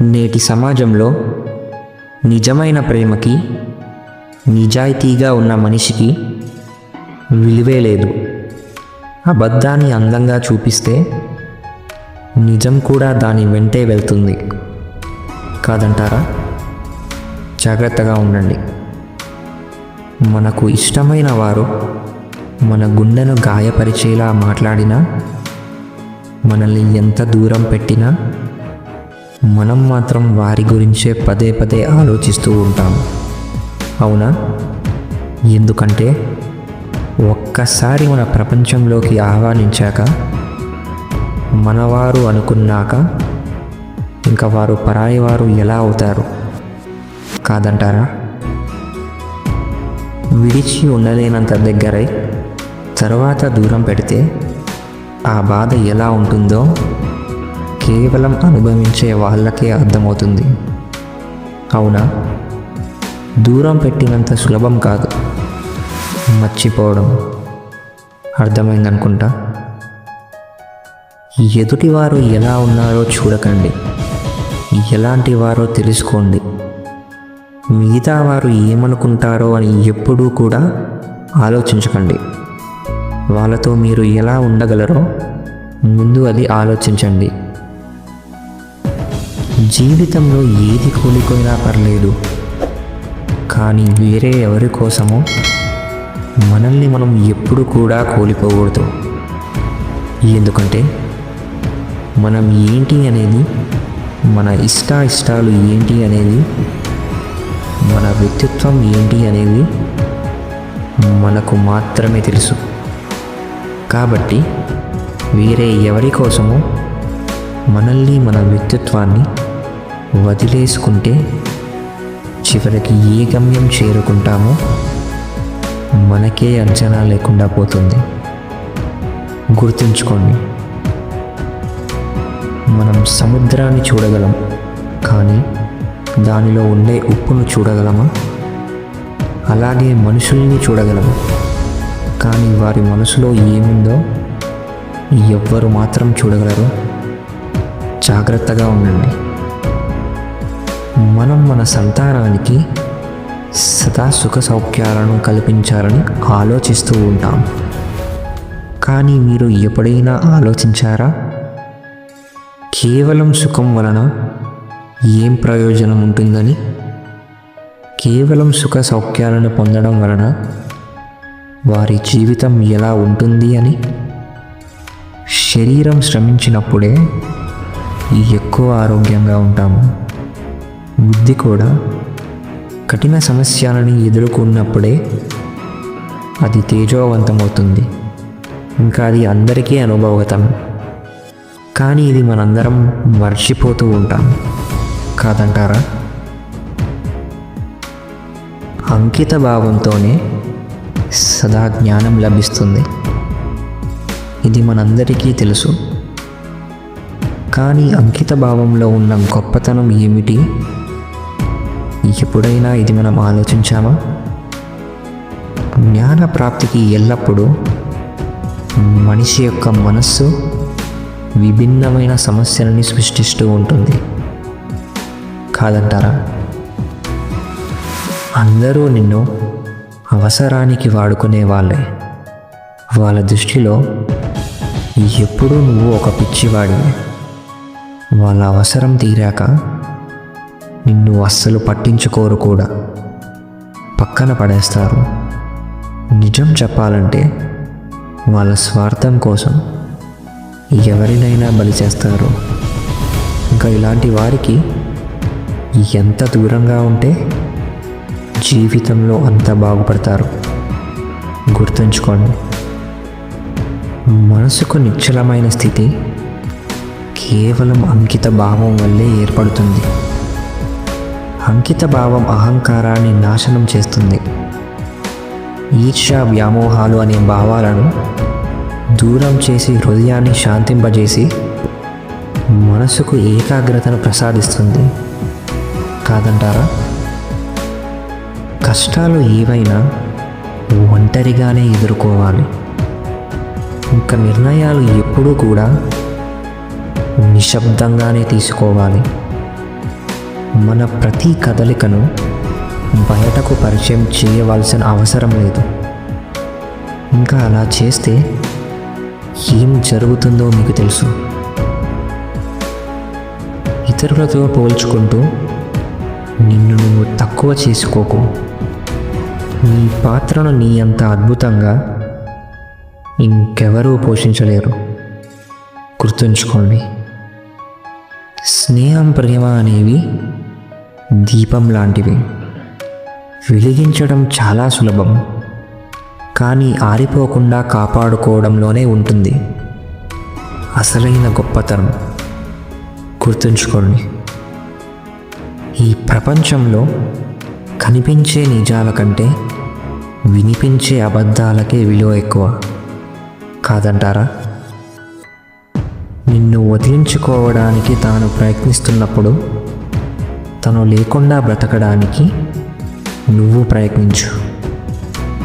నేటి సమాజంలో నిజమైన ప్రేమకి నిజాయితీగా ఉన్న మనిషికి విలువే లేదు. అబద్ధాన్ని అందంగా చూపిస్తే నిజం కూడా దాని వెంటే వెళ్తుంది. కాదంటారా? జాగ్రత్తగా ఉండండి. మనకు ఇష్టమైన వారు మన గుండెను గాయపరిచేలా మాట్లాడినా మనల్ని ఎంత దూరం పెట్టినా మనం మాత్రం వారి గురించే పదే పదే ఆలోచిస్తూ ఉంటాం. అవునా? ఎందుకంటే ఒక్కసారి మన ప్రపంచంలోకి ఆహ్వానించాక మనవారు అనుకున్నాక ఇంకా వారు పరాయి వారు ఎలా అవుతారు? కాదంటారా? విడిచి ఉండలేనంత దగ్గరై తర్వాత దూరం పెడితే ఆ బాధ ఎలా ఉంటుందో కేవలం అనుభవించే వాళ్ళకే అర్థమవుతుంది. అవునా? దూరం పెట్టినంత సులభం కాదు. మర్చిపోవడం. అర్థమైందనుకుంటా? ఎదుటివారు ఎలా ఉన్నారో చూడకండి. ఎలాంటి వారో తెలుసుకోండి. మిగతా వారు ఏమనుకుంటారో అని ఎప్పుడూ కూడా ఆలోచించకండి. వాళ్ళతో మీరు ఎలా ఉండగలరో ముందు అది ఆలోచించండి. జీవితంలో ఏది కూలిపోయినా పర్లేదు. కానీ వేరే ఎవరి కోసమో? మనల్ని మనం ఎప్పుడు కూడా కోల్పోకూడదు. ఎందుకంటే మనం ఏంటి అనేది మన ఇష్ట ఇష్టాలు ఏంటి అనేది మన వ్యక్తిత్వం ఏంటి అనేది మనకు మాత్రమే తెలుసు. కాబట్టి వేరే ఎవరి కోసమో మనల్ని మన వ్యక్తిత్వాన్ని వదిలేసుకుంటే చివరికి ఏ గమ్యం చేరుకుంటామో మనకే అంచనా లేకుండా పోతుంది. గుర్తుంచుకోండి మనం సముద్రాన్ని చూడగలం కానీ దానిలో ఉండే ఉప్పును చూడగలమా? అలాగే మనుషుల్ని చూడగలము కానీ వారి మనసులో ఏముందో ఎవ్వరు మాత్రం చూడగలరు. జాగ్రత్తగా ఉండండి. మనం మన సంతానానికి సదా సుఖ సౌఖ్యాలను కల్పించాలని ఆలోచిస్తూ ఉంటాం. కానీ మీరు ఎప్పుడైనా ఆలోచించారా? కేవలం సుఖం వలన ఏం ప్రయోజనం ఉంటుందని? కేవలం సుఖ సౌఖ్యాలను పొందడం వలన వారి జీవితం ఎలా ఉంటుంది అని? శరీరం శ్రమించినప్పుడే ఎక్కువ ఆరోగ్యంగా ఉంటాము. బుద్ధి కూడా కఠిన సమస్యలని ఎదుర్కొన్నప్పుడే అది తేజోవంతమవుతుంది. ఇంకా అది అందరికీ అనుభవగతం కానీ ఇది మనందరం మర్చిపోతూ ఉంటాం. కాదంటారా? అంకిత భావంతోనే సదా జ్ఞానం లభిస్తుంది. ఇది మనందరికీ తెలుసు. కానీ అంకిత భావంలో ఉన్న గొప్పతనం ఏమిటి? ఎప్పుడైనా ఇది మనం ఆలోచించామా? జ్ఞాన ప్రాప్తికి ఎల్లప్పుడూ మనిషి యొక్క మనస్సు విభిన్నమైన సమస్యలని సృష్టిస్తూ ఉంటుంది. కాదంటారా? అందరూ నిన్ను అవసరానికి వాడుకునే వాళ్ళే. వాళ్ళ దృష్టిలో ఎప్పుడూ నువ్వు ఒక పిచ్చివాడివి. వాళ్ళ అవసరం తీరాక నిన్ను అస్సలు పట్టించుకోరు కూడా. పక్కన పడేస్తారు. నిజం చెప్పాలంటే వాళ్ళ స్వార్థం కోసం ఎవరినైనా బలి చేస్తారు. ఇంకా ఇలాంటి వారికి ఎంత దూరంగా ఉంటే జీవితంలో అంత బాగుపడతారు. గుర్తుంచుకోండి. మనసుకు నిశ్చలమైన స్థితి కేవలం అంకిత భావం వల్లే ఏర్పడుతుంది. అంకిత భావం అహంకారాన్ని నాశనం చేస్తుంది. ఈర్ష వ్యామోహాలు అనే భావాలను దూరం చేసి హృదయాన్ని శాంతింపజేసి మనసుకు ఏకాగ్రతను ప్రసాదిస్తుంది. కాదంటారా? కష్టాలు ఏవైనా ఒంటరిగానే ఎదుర్కోవాలి. ఇంకా నిర్ణయాలు ఎప్పుడూ కూడా నిశ్శబ్దంగానే తీసుకోవాలి. మన ప్రతి కదలికను బయటకు పరిచయం చేయవలసిన అవసరం లేదు. ఇంకా అలా చేస్తే ఏం జరుగుతుందో మీకు తెలుసు. ఇతరులతో పోల్చుకుంటూ నిన్ను నువ్వు తక్కువ చేసుకోకు. నీ పాత్రను నీ అంత అద్భుతంగా ఇంకెవరూ పోషించలేరు. గుర్తుంచుకోండి స్నేహం ప్రేమ అనేవి దీపం లాంటివి. వెలిగించడం చాలా సులభం. కానీ ఆరిపోకుండా కాపాడుకోవడంలోనే ఉంటుంది. అసలైన గొప్పతనం. గుర్తుంచుకోండి. ఈ ప్రపంచంలో కనిపించే నిజాల కంటే వినిపించే అబద్ధాలకే విలువ ఎక్కువ. కాదంటారా? నిన్ను వదిలించుకోవడానికి తాను ప్రయత్నిస్తున్నప్పుడు తను లేకుండా బ్రతకడానికి నువ్వు ప్రయత్నించు.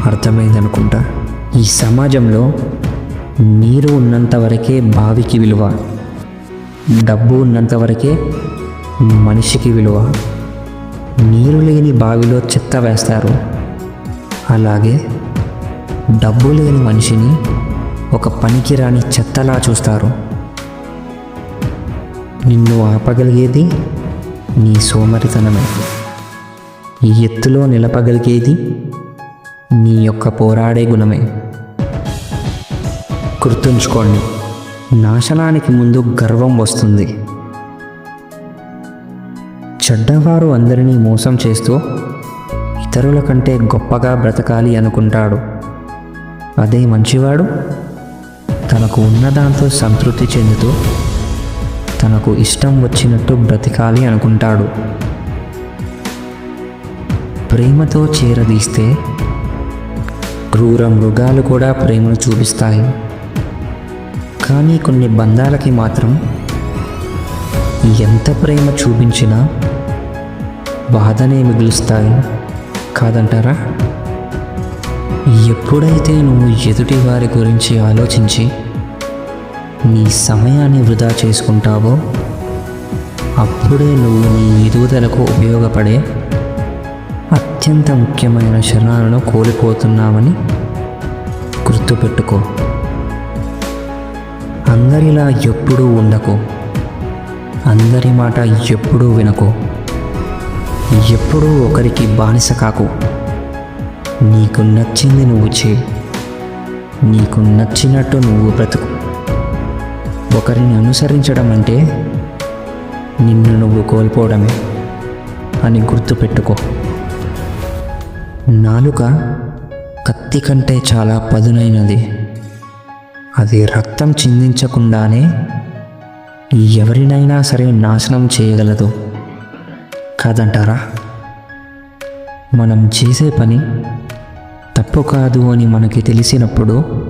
అర్థమైందనుకుంటా? ఈ సమాజంలో నీరు ఉన్నంత వరకే బావికి విలువ డబ్బు ఉన్నంత వరకే మనిషికి విలువ. నీరు లేని బావిలో చెత్త వేస్తారు. అలాగే డబ్బు లేని మనిషిని ఒక పనికిరాని చెత్తలా చూస్తారు. నిన్ను ఆపగలిగేది నీ సోమరితనమే. ఈ ఎత్తులో నిలపగలిగేది నీ యొక్క పోరాడే గుణమే. గుర్తుంచుకోండి నాశనానికి ముందు గర్వం వస్తుంది. చెడ్డవారు అందరినీ మోసం చేస్తూ ఇతరుల కంటే గొప్పగా బ్రతకాలి అనుకుంటాడు. అదే మంచివాడు తనకు ఉన్నదాంతో సంతృప్తి చెందుతూ తనకు ఇష్టం వచ్చినట్టు బ్రతకాలి అనుకుంటాడు. ప్రేమతో చేరదీస్తే క్రూర మృగాలు కూడా ప్రేమను చూపిస్తాయి. కానీ కొన్ని బంధాలకి మాత్రం ఎంత ప్రేమ చూపించినా బాధనే మిగులుస్తాయి. కాదంటారా? ఎప్పుడైతే నువ్వు ఎదుటి వారి గురించి ఆలోచించి నీ సమయాన్ని వృధా చేసుకుంటావో? అప్పుడే నువ్వు నీ ఎదుగుదలకు ఉపయోగపడే అత్యంత ముఖ్యమైన క్షణాలను కోల్పోతున్నామని గుర్తుపెట్టుకో. అందరిలా ఎప్పుడూ ఉండకు. అందరి మాట ఎప్పుడూ వినకు. ఎప్పుడూ ఒకరికి బానిస కాకు. నీకు నచ్చింది నువ్వు చే నీకు నచ్చినట్టు నువ్వు బ్రతుకు. ఒకరిని అనుసరించడం అంటే నిన్ను నువ్వు కోల్పోవడమే అని గుర్తుపెట్టుకో. నాలుక కత్తి కంటే చాలా పదునైనది. అది రక్తం చిందించకుండానే ఎవరినైనా సరే నాశనం చేయగలదు. కాదంటారా? మనం చేసే పని తప్పు కాదు అని మనకి తెలిసినప్పుడు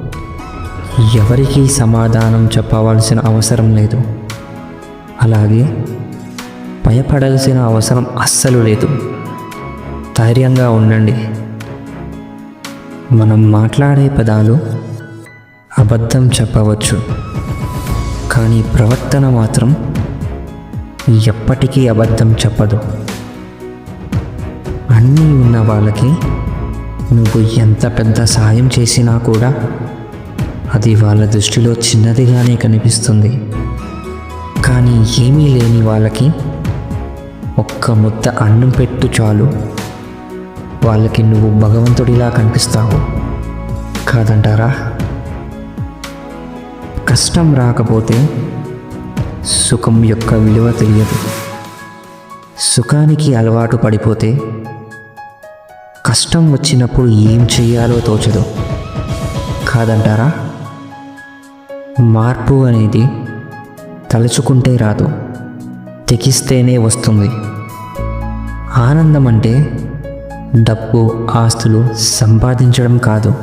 ఎవరికీ సమాధానం చెప్పవలసిన అవసరం లేదు. అలాగే భయపడాల్సిన అవసరం అస్సలు లేదు. ధైర్యంగా ఉండండి. మనం మాట్లాడే పదాలు అబద్ధం చెప్పవచ్చు. కానీ ప్రవర్తన మాత్రం ఎప్పటికీ అబద్ధం చెప్పదు. అన్నీ ఉన్న వాళ్ళకి నువ్వు ఎంత పెద్ద సాయం చేసినా కూడా అది వాళ్ళ దృష్టిలో చిన్నదిగానే కనిపిస్తుంది. కానీ ఏమీ లేని వాళ్ళకి ఒక్క ముద్ద అన్నం పెట్టు చాలు. వాళ్ళకి నువ్వు భగవంతుడిలా కనిపిస్తావు. కాదంటారా? కష్టం రాకపోతే సుఖం యొక్క విలువ తెలియదు. సుఖానికి అలవాటు పడిపోతే కష్టం వచ్చినప్పుడు ఏం చేయాలో తోచదు. కాదంటారా? మార్పు అనేది తలుచుకుంటే రాదు తెగిస్తేనే వస్తుంది. ఆనందం అంటే డబ్బు ఆస్తులు సంపాదించడం కాదు.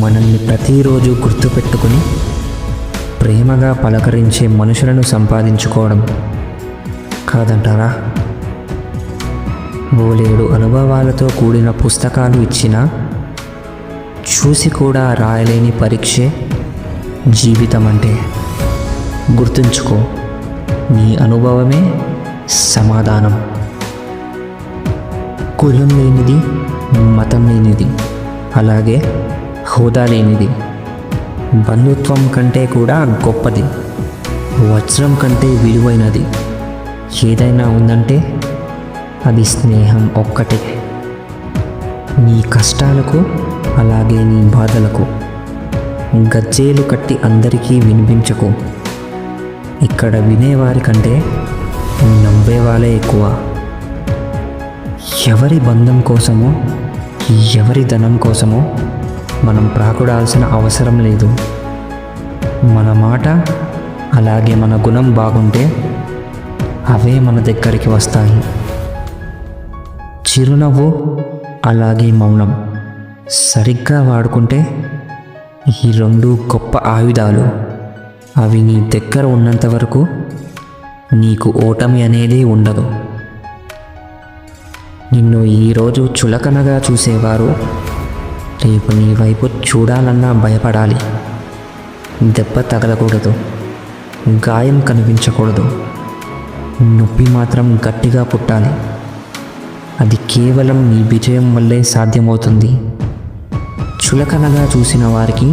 మనల్ని ప్రతిరోజు గుర్తుపెట్టుకుని ప్రేమగా పలకరించే మనుషులను సంపాదించుకోవడం కాదంటారా? బోలేడు అనుభవాలతో కూడిన పుస్తకాలు ఇచ్చినా చూసి కూడా రాయలేని పరీక్షే జీవితం అంటే గుర్తుంచుకో నీ అనుభవమే సమాధానం. కులం లేనిది మతం లేనిది అలాగే హోదా లేనిది బంధుత్వం కంటే కూడా గొప్పది వజ్రం కంటే విలువైనది ఏదైనా ఉందంటే అది స్నేహం ఒక్కటే. నీ కష్టాలకు అలాగే నీ బాధలకు గజ్జేలు కట్టి అందరికీ వినిపించకు. ఇక్కడ వినేవారి కంటే నవ్వేవాళ్ళే ఎక్కువ. ఎవరి బంధం కోసమో ఎవరి ధనం కోసమో మనం ప్రాకుడాల్సిన అవసరం లేదు. మన మాట అలాగే మన గుణం బాగుంటే అవే మన దగ్గరికి వస్తాయి. చిరునవ్వు అలాగే మౌనం. సరిగ్గా వాడుకుంటే ఈ రెండు గొప్ప ఆయుధాలు. అవి నీ దగ్గర ఉన్నంత వరకు నీకు ఓటమి అనేది ఉండదు. నిన్ను ఈరోజు చులకనగా చూసేవారు. రేపు నీ వైపు చూడాలన్నా భయపడాలి. దెబ్బ తగలకూడదు. గాయం కనిపించకూడదు. నొప్పి మాత్రం గట్టిగా పుట్టాలి. అది కేవలం నీ విజయం వల్లే సాధ్యమవుతుంది. చులకనగా చూసిన వారికి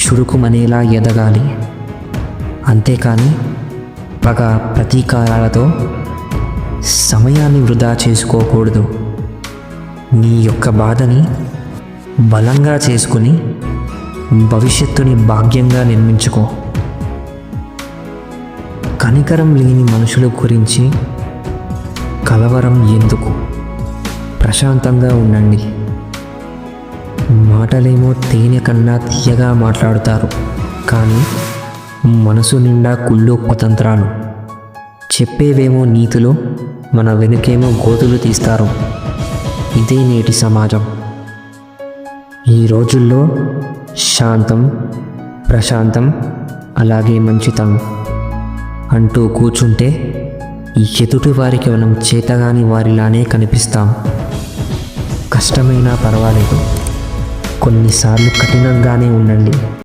చురుకుమనేలా ఎదగాలి. అంతేకాని పగ ప్రతీకారాలతో సమయాన్ని వృధా చేసుకోకూడదు. నీ యొక్క బాధని బలంగా చేసుకుని భవిష్యత్తుని భాగ్యంగా నిర్మించుకో. కనికరం లేని మనుషుల గురించి కలవరం ఎందుకు? ప్రశాంతంగా ఉండండి. మాటలేమో తేనె కన్నా తీయగా మాట్లాడుతారు. కానీ మనసు నిండా కుళ్ళు కుతంత్రాలు. చెప్పేవేమో నీతులు మన వెనుకేమో గోతులు తీస్తారు. ఇదే నేటి సమాజం. ఈ రోజుల్లో శాంతం ప్రశాంతం అలాగే మంచితనం అంటూ కూర్చుంటే ఈ ఎదుటి వారికి మనం చేతగాని వారిలానే కనిపిస్తాం. కష్టమైనా పర్వాలేదు. కొన్నిసార్లు కఠినంగానే ఉండండి.